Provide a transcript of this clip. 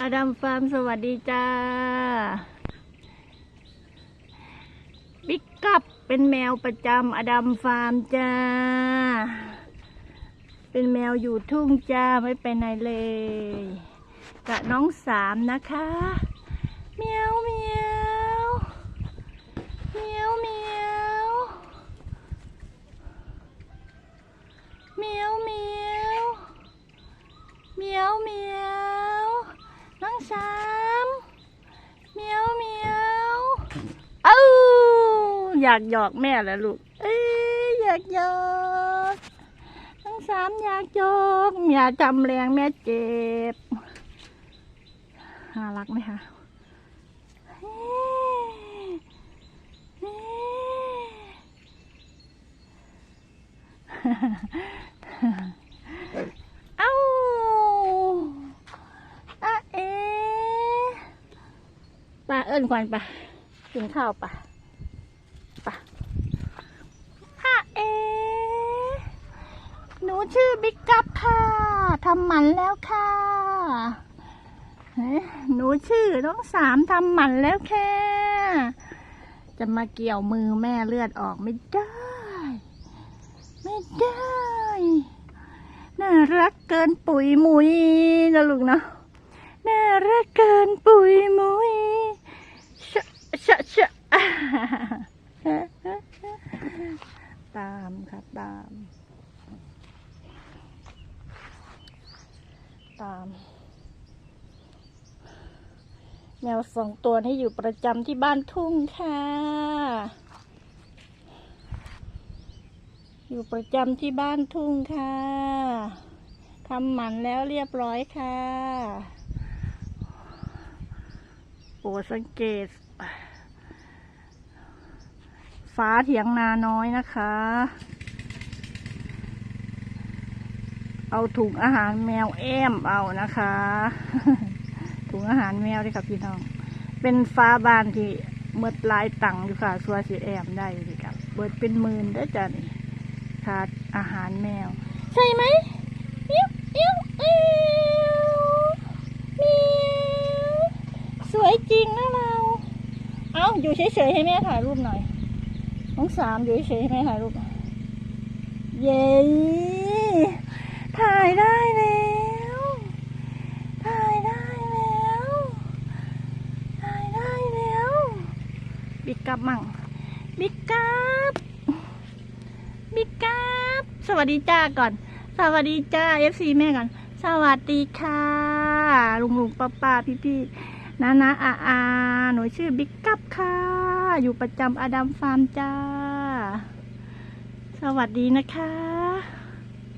อดัมฟาร์มสวัสดีจ้า บิ๊กกับเป็นแมวประจำอดัมฟาร์มจ้า เป็นแมวอยู่ทุ่งจ้า ไม่ไปไหนเลย กับน้องสามนะคะเมียวเมียวเมียวเมียวเมียวเมียวเมียวเมียวน้องสามเมียวเมียวเอ้า อยากหยอกแม่แล้วลูก เอ้ยอยากหยอกน้งสามอยากหยอกอย่าจำแรงแม่เจ็บน่ารักไหมคะเอ้าอะเอ๊ะปลาเอิ้นควันปะกินข้าวปะปะอะเอ๊ะหนูชื่อ บิ๊กกับค่ะทำหมันแล้วค่ะหนูชื่อน้องสามทำหมันแล้วค่ะจะมาเกี่ยวมือแม่เลือดออกไม่ได้ ไม่ได้ น่ารักเกินปุ๋ยมุยนะลูกนะน่ารักเกินปุ๋ยมุยชะชะชะตามค่ะตาม ตาม แมวสองตัวนี้อยู่ประจำที่บ้านทุ่งค่ะ อยู่ประจำที่บ้านทุ่งค่ะทำหมันแล้วเรียบร้อยค่ะโปรดสังเกตฟ้าเถียงนาน้อยนะคะ เอาถุงอาหารแมวแอมเอานะคะ ถุงอาหารแมวด้วยค่ะพี่น้อง เป็นฟ้าบานที่เมื่อลายตังอยู่ค่ะสัวสีแอมได้เลยค่ะเบิดเป็นหมื่นได้จ้ะนี่ขาดอาหารแมว ใช่ไหมเอี้ยวเอี้ยวเอี้ยวมียวสวยจริงนะเรา เอาอยู่เฉยๆให้แม่ถ่ายรูปหน่อยน้องสามอยู่เฉยๆให้แม่ถ่ายรูป เย้ถ่ายได้แล้ว ถ่ายได้แล้ว ถ่ายได้แล้ว บิ๊กกับมั่ง บิ๊กกับ บิ๊กกับ สวัสดีจ้าก่อน สวัสดีจ้าเอฟซีแม่ก่อน สวัสดีค่ะลุงลุงป้าป้าพี่พี่นานาอาอาหนูชื่อบิ๊กกับค่ะ อยู่ประจำอดัมฟาร์มจ้า สวัสดีนะคะ